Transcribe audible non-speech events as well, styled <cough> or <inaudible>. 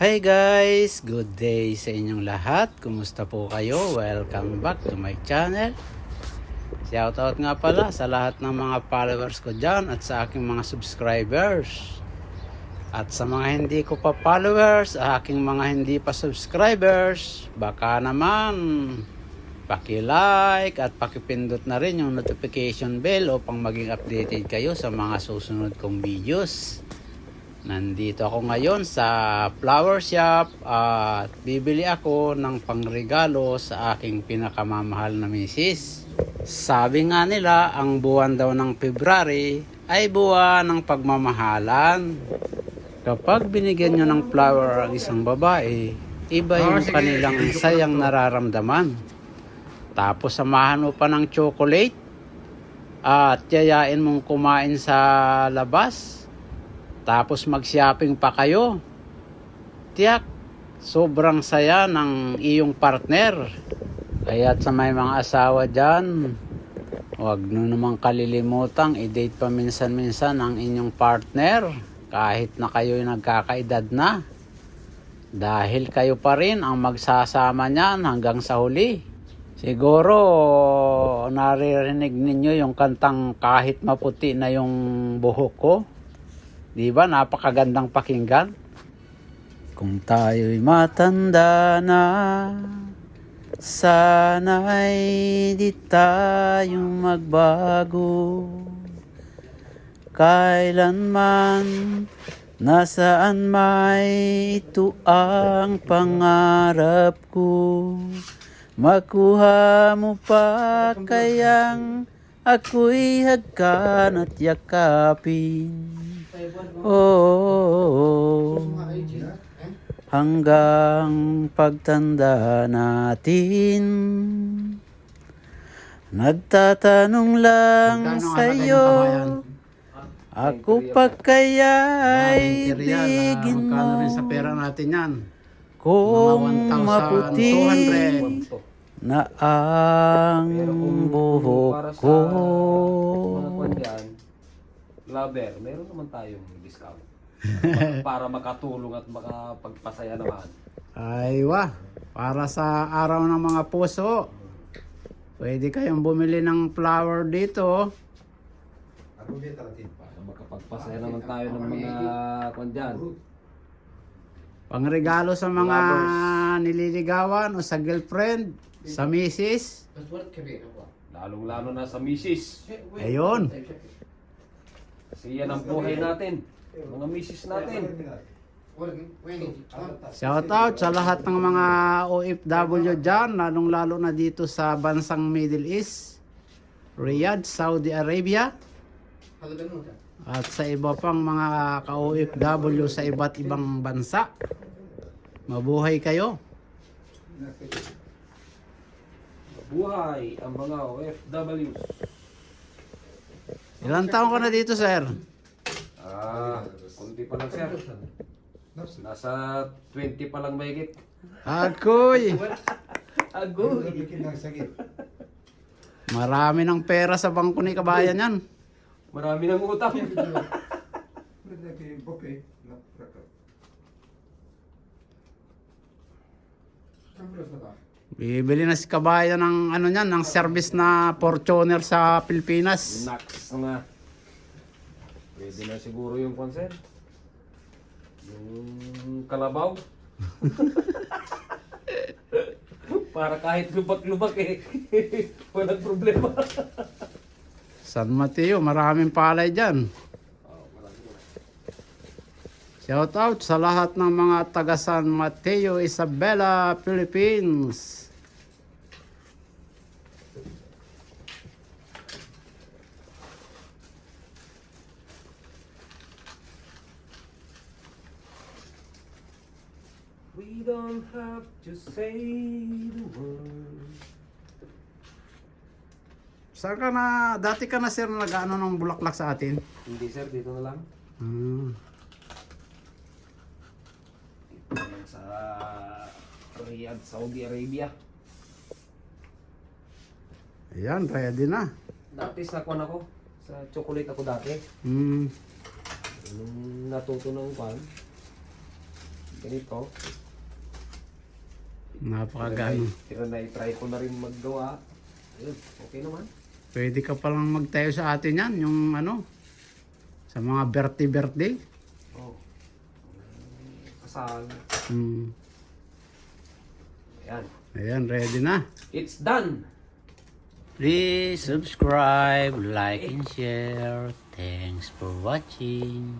Hi guys! Good day sa inyong lahat. Kumusta po kayo? Welcome back to my channel. Shoutout nga pala sa lahat ng mga followers ko dyan at sa aking mga subscribers. At sa mga hindi ko pa followers, aking mga hindi pa subscribers, baka naman paki-like at pakipindot na rin yung notification bell upang maging updated kayo sa mga susunod kong videos. Nandito ako ngayon sa flower shop at bibili ako ng pangregalo sa aking pinakamamahal na misis. Sabi nga nila, ang buwan daw ng February ay buwan ng pagmamahalan. Kapag binigyan nyo ng flower ang isang babae, iba yung kanilang sayang nararamdaman. Tapos samahan mo pa ng chocolate at yayain mong kumain sa labas. Tapos mag-shopping pa kayo. Tiyak, sobrang saya ng iyong partner. Kaya't sa may mga asawa dyan, huwag nyo namang kalilimutang i-date pa minsan-minsan ang inyong partner kahit na kayo'y nagkakaedad na. Dahil kayo pa rin ang magsasama niyan hanggang sa huli. Siguro naririnig ninyo yung kantang kahit maputi na yung buhok ko. Di ba? Napakagandang pakinggan. Kung tayo'y matanda na, sana'y di tayong magbago. Kailanman, nasaan may ito ang pangarap ko. Makuha mo pa kayang ako'y hagkan at yakapin. Oo. Hanggang pagtanda natin. Nagtatanong lang sa'yo. Ako pa kaya'y ibigin mo. rin sa pera natin yan. Kung maputi na ang buhok ko. Lover, meron naman tayong discount. <laughs> para makatulong at makapagpasaya naman. Aywa, para sa araw ng mga puso. Pwede kayong bumili ng flower dito. Para makapagpasaya naman tayo ng mga kwan dyan. Pangregalo sa mga nililigawan o sa girlfriend, sa misis. Lalong-lalo na sa misis. Ayun. Kasi yan ang buhay natin. Mga misis natin. Shout out sa lahat ng mga OFW dyan, lalong lalo na dito sa bansang Middle East, Riyadh, Saudi Arabia, at sa iba pang mga ka-OFW sa iba't ibang bansa. Mabuhay kayo. Buhay ang mga OFWs. Ilang taon ka na dito, sir? Ah, kunti pa lang sir. Nasa 20 pa lang mahigit. Agoy! Agoy! Marami ng pera sa bangko ni kabayan yan. Marami ng utang. <laughs> Bibili na si kabayan ng ano niyan, ng service na Fortuner sa Pilipinas. Nax nga. Pwede na siguro yung concern. Yung kalabaw. <laughs> Para kahit lubak-lubak eh. <laughs> Walang problema. San Mateo, maraming palay dyan. Shout out sa lahat ng mga taga San Mateo, Isabela, Philippines. We don't have to say the word. Saan ka na, dati ka na sir nag-ano ng bulaklak sa atin? Hindi sir, dito na lang. Hmm. Dito na lang sa Riyadh, Saudi Arabia. Ayan, ready na. Dati sa kwan ako. Sa chocolate ako dati. Hmm. Nung natuto ng kwan, ganito. Napakagano. Tira na i-try ko na rin maggawa. Ayun, okay naman. Pwede ka palang magtayo sa atin yan, yung ano, sa mga birthday-birthday. Oh. Kasal. Hmm. Ayan. Ayan, ready na. It's done! Please subscribe, like, and share. Thanks for watching.